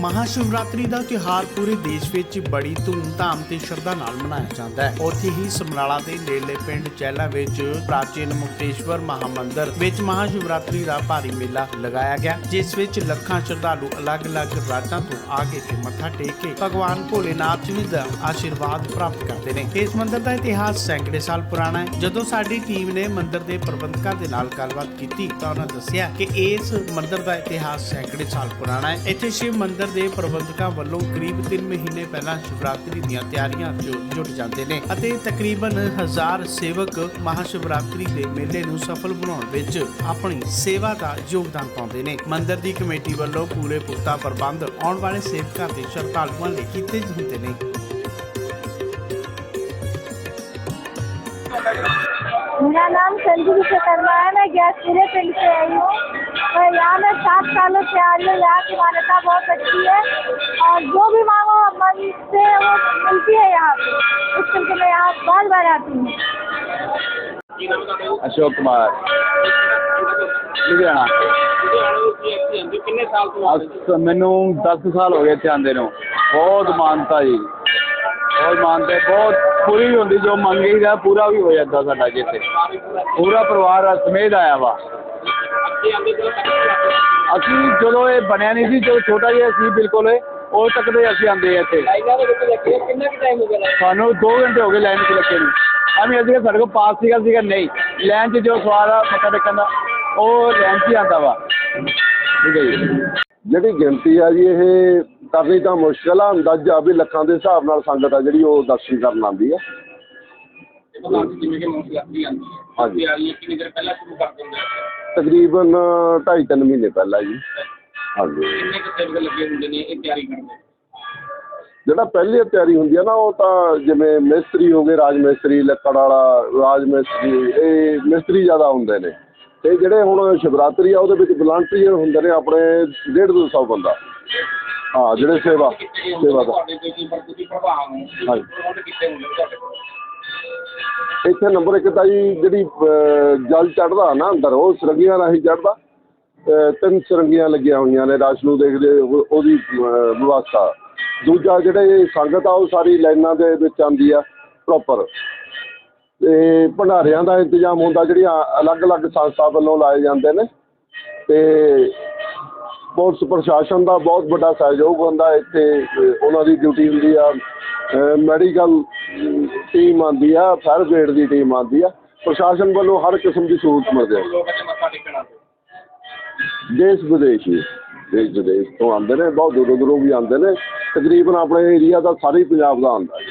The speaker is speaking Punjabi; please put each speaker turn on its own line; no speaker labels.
ਮਹਾਸ਼ਿਵਰਾਤਰੀ ਦਾ ਤਿਉਹਾਰ ਪੂਰੇ ਦੇਸ਼ ਵਿੱਚ ਬੜੀ ਧੂਮ-ਧਾਮ ਤੇ ਸ਼ਰਧਾ ਨਾਲ ਮਨਾਇਆ ਜਾਂਦਾ ਹੈ। ਉੱਥੇ ਹੀ ਸਮਰਾਲਾ ਦੇ ਨੇੜਲੇ ਪਿੰਡ ਚਹਿਲਾ ਵਿੱਚ ਪ੍ਰਾਚੀਨ ਮੁਕਤੇਸ਼ਵਰ ਮਹਾਮੰਦਿਰ ਵਿੱਚ ਮਹਾਸ਼ਿਵਰਾਤਰੀ ਦਾ ਭਾਰੀ ਮੇਲਾ ਲਗਾਇਆ ਗਿਆ, ਜਿਸ ਵਿੱਚ ਲੱਖਾਂ ਸ਼ਰਧਾਲੂ ਅਲੱਗ-ਅਲੱਗ ਰਾਜਾਂ ਤੋਂ ਆ ਕੇ ਤੇ ਮੱਥਾ ਟੇਕ ਕੇ ਭਗਵਾਨ ਭੋਲੇਨਾਥ ਜੀ ਦਾ ਆਸ਼ੀਰਵਾਦ ਪ੍ਰਾਪਤ ਕਰਦੇ ਨੇ। ਇਸ ਮੰਦਿਰ ਦਾ ਇਤਿਹਾਸ ਸੈਂਕੜੇ ਸਾਲ ਪੁਰਾਣਾ ਹੈ। ਜਦੋਂ ਸਾਡੀ ਟੀਮ ਨੇ ਮੰਦਿਰ ਦੇ ਪ੍ਰਬੰਧਕਾਂ ਦੇ ਨਾਲ ਗੱਲਬਾਤ ਕੀਤੀ ਤਾਂ ਉਹਨਾਂ ਦੱਸਿਆ ਕਿ ਇਸ ਮੰਦਿਰ ਦਾ ਇਤਿਹਾਸ ਸੈਂਕੜੇ ਸਾਲ ਪੁਰਾਣਾ ਹੈ। ਇੱਥੇ ਸ਼ਿਵ ਮੰਦਿਰ ਦੇ ਪ੍ਰਬੰਧਕਾਂ ਵੱਲੋਂ ਕਰੀਬ 3 ਮਹੀਨੇ ਪਹਿਲਾਂ ਸ਼ਿਵਰਾਤਰੀ ਦੀਆਂ ਤਿਆਰੀਆਂ 'ਚ ਜੁਟ ਜਾਂਦੇ ਨੇ ਅਤੇ ਤਕਰੀਬਨ 1000 ਸੇਵਕ ਮਹਾਸ਼ਿਵਰਾਤਰੀ ਦੇ ਮੇਲੇ ਨੂੰ ਸਫਲ ਬਣਾਉਣ ਵਿੱਚ ਆਪਣੀ ਸੇਵਾ ਦਾ ਯੋਗਦਾਨ ਪਾਉਂਦੇ ਨੇ ਮੰਦਿਰ ਦੀ ਕਮੇਟੀ ਵੱਲੋਂ ਪੂਰੇ ਪੁਖਤਾ ਪ੍ਰਬੰਧ ਆਉਣ ਵਾਲੇ ਸੇਵਕਾਂ ਤੇ ਸ਼ਰਧਾਲੂਆਂ ਲਈ ਕੀਤੇ ਹੁੰਦੇ ਨੇ
मेरा नाम संजू विश्वकर्मा है मैं गैसपुरे पिंड से आई हूँ मैं यहाँ मैं सात सालों से आ रही हूँ यहाँ की मान्यता बहुत अच्छी है और जो भी मांगो मन से वो मिलती है यहाँ पे इस करके मैं यहाँ बार बार आती हूँ
ਅਸ਼ੋਕ ਕੁਮਾਰ ਲੁਧਿਆਣਾ
ਕਿੰਨੇ ਸਾਲ ਤੋਂ ਆ ਰਹੇ
ਅਸ ਮੈਨੂੰ 10 ਸਾਲ ਹੋ ਗਏ ਇੱਥੇ ਆਂਦੇ ਨੂੰ ਬਹੁਤ ਮਾਨਤਾ ਜੀ ਬਹੁਤ ਮਾਨਤਾ ਹੈ, ਬਹੁਤ ਪੂਰੀ ਵੀ ਹੁੰਦੀ ਜੋ ਮੰਗੀਦਾ ਪੂਰਾ ਵੀ ਹੋ ਜਾਂਦਾ ਸਾਡਾ ਜਿੱਥੇ ਪੂਰਾ ਪਰਿਵਾਰ ਸਮੇਤ ਆਇਆ ਵਾ
ਅੱਗੇ ਆਂਦੇ ਜਦੋਂ ਤੱਕ
ਅਸੀਂ ਜਦੋਂ ਇਹ ਬਣਿਆ ਨਹੀਂ ਸੀ ਜਦੋਂ ਛੋਟਾ ਜਿਹਾ ਸੀ ਬਿਲਕੁਲ ਉਦੋਂ ਤੱਕ ਦੇ ਅਸੀਂ ਆਂਦੇ ਆ ਇੱਥੇ।
ਲਾਈਨਾਂ ਦੇ ਵਿੱਚ ਲੱਗੇ ਹੋ, ਕਿੰਨਾ ਕੁ ਟਾਈਮ ਹੋ ਗਿਆ ਲਾਈਨ?
ਸਾਨੂੰ 2 ਘੰਟੇ ਹੋ ਗਏ ਲਾਈਨ 'ਚ ਲੱਗੇ ਨੂੰ। ਅਸੀਂ ਅਸੀਂ ਸਾਡੇ ਕੋਲ ਪਾਸ ਸੀਗਾ ਸੀਗਾ ਨਹੀਂ ਲਾਈਨ 'ਚ ਜੋ ਸਵਾਲ ਆ ਮੱਥਾ ਟੇਕਣ ਦਾ ਉਹ ਲਾਈਨ 'ਚ ਹੀ ਆਉਂਦਾ ਵਾ। ਠੀਕ ਹੈ ਜੀ।
ਜਿਹੜੀ ਗਿਣਤੀ ਆ ਜੀ ਇਹ ਕਰਨੀ ਤਾਂ ਮੁਸ਼ਕਲ ਆ ਅੰਦਾਜ਼ਾ ਵੀ ਲੱਖਾਂ ਦੇ ਹਿਸਾਬ ਨਾਲ ਸੰਗਤ ਆ ਜਿਹੜੀ ਉਹ ਦਰਸ਼ਨ ਕਰਨ ਆਉਂਦੀ ਆ।
ਇਹ ਪਤਾ ਨਹੀਂ ਜਿਵੇਂ ਕਿ ਮੌਸਲਾਤੀ ਆਂਦੀ ਹੈ।
ਹਾਂਜੀ।
ਤਿਆਰੀ ਹੈ ਕਿੰਨੀ ਦੇਰ ਪਹਿਲਾਂ ਸ਼ੁਰੂ ਕਰ ਦਿੰਦੇ ਆ।
ਤਕਰੀਬਨ 2.5-3 ਮਹੀਨੇ ਪਹਿਲਾਂ ਜੀ। ਹਾਂਜੀ।
ਕਿੰਨੇ ਕੁ ਸੇਵਕ ਲੱਗੇ ਹੁੰਦੇ ਨੇ ਇਹ ਤਿਆਰੀ ਕਰਨ ਦੇ
ਜਿਹੜਾ ਪਹਿਲੀ ਤਿਆਰੀ ਹੁੰਦੀ ਆ ਨਾ ਉਹ ਤਾਂ ਜਿਵੇਂ ਮਿਸਤਰੀ ਹੋ ਗਏ ਰਾਜ ਮਿਸਤਰੀ ਲੱਕੜ ਵਾਲਾ ਰਾਜ ਮਿਸਤਰੀ ਇਹ ਮਿਸਤਰੀ ਜ਼ਿਆਦਾ ਹੁੰਦੇ ਨੇ। ਤੇ ਜਿਹੜੇ ਹੁਣ ਸ਼ਿਵਰਾਤਰੀ ਆ ਉਹਦੇ ਵਿੱਚ ਵਲੰਟੀਅਰ ਹੁੰਦੇ ਨੇ ਆਪਣੇ 150 ਦੋ ਸੌ ਬੰਦਾ। ਹਾਂ ਜਿਹੜੇ ਸੇਵਾ ਸੇਵਾ ਦਾ।
ਤੁਹਾਡੇ ਤੇ ਕੀ ਪ੍ਰਤੀ ਪ੍ਰਭਾਵ ਨੂੰ
ਹਾਂਜੀ।
ਪ੍ਰਬੰਧ ਕਿਤੇ ਹੁੰਦੇ ਨੇ ਤੁਹਾਡੇ ਕੋਲ।
ਇੱਥੇ ਨੰਬਰ ਇੱਕ ਤਾਂ ਜੀ ਜਿਹੜੀ ਜਲ ਚੜਦਾ ਨਾ ਅੰਦਰ, ਉਹ ਸਰੰਗੀਆਂ ਰਾਹੀਂ ਚੜਦਾ ਤਿੰਨ ਸਰੰਗੀਆਂ ਲੱਗੀਆਂ ਹੋਈਆਂ ਨੇ ਰਸ਼ ਨੂੰ ਦੇਖਦੇ ਉਹਦੀ ਵਿਵਸਥਾ। ਦੂਜਾ ਜਿਹੜੇ ਸੰਗਤ ਆ, ਉਹ ਸਾਰੀ ਲਾਈਨਾਂ ਦੇ ਵਿੱਚ ਆਉਂਦੀ ਆ ਪ੍ਰੋਪਰ ਤੇ ਭੰਡਾਰਿਆਂ ਦਾ ਇੰਤਜ਼ਾਮ ਹੁੰਦਾ, ਜਿਹੜੀਆਂ ਅਲੱਗ-ਅਲੱਗ ਸੰਸਥਾ ਵੱਲੋਂ ਲਾਏ ਜਾਂਦੇ ਨੇ। ਤੇ ਪੁਲਿਸ ਪ੍ਰਸ਼ਾਸਨ ਦਾ ਬਹੁਤ ਵੱਡਾ ਸਹਿਯੋਗ ਹੁੰਦਾ, ਇੱਥੇ ਉਹਨਾਂ ਦੀ ਡਿਊਟੀ ਹੁੰਦੀ ਆ। ਮੈਡੀਕਲ ਟੀਮ ਆਉਂਦੀ ਆ ਫਾਇਰ ਬ੍ਰਿਗੇਡ ਦੀ ਟੀਮ ਆਉਂਦੀ ਆ। ਪ੍ਰਸ਼ਾਸਨ ਵੱਲੋਂ ਹਰ ਕਿਸਮ ਦੀ ਸਹੂਲਤ ਮਿਲਦੀ ਹੈ? ਦੇਸ਼ ਵਿਦੇਸ਼ ਵੀ ਦੇਸ਼ ਵਿਦੇਸ਼ ਤੋਂ ਆਉਂਦੇ ਨੇ ਬਹੁਤ ਦੂਰੋਂ ਦੂਰੋਂ ਵੀ ਆਉਂਦੇ ਨੇ। ਤਕਰੀਬਨ ਆਪਣੇ ਏਰੀਆ ਦਾ ਸਾਰੇ ਹੀ ਪੰਜਾਬ ਦਾ ਆਉਂਦਾ ਹੈ।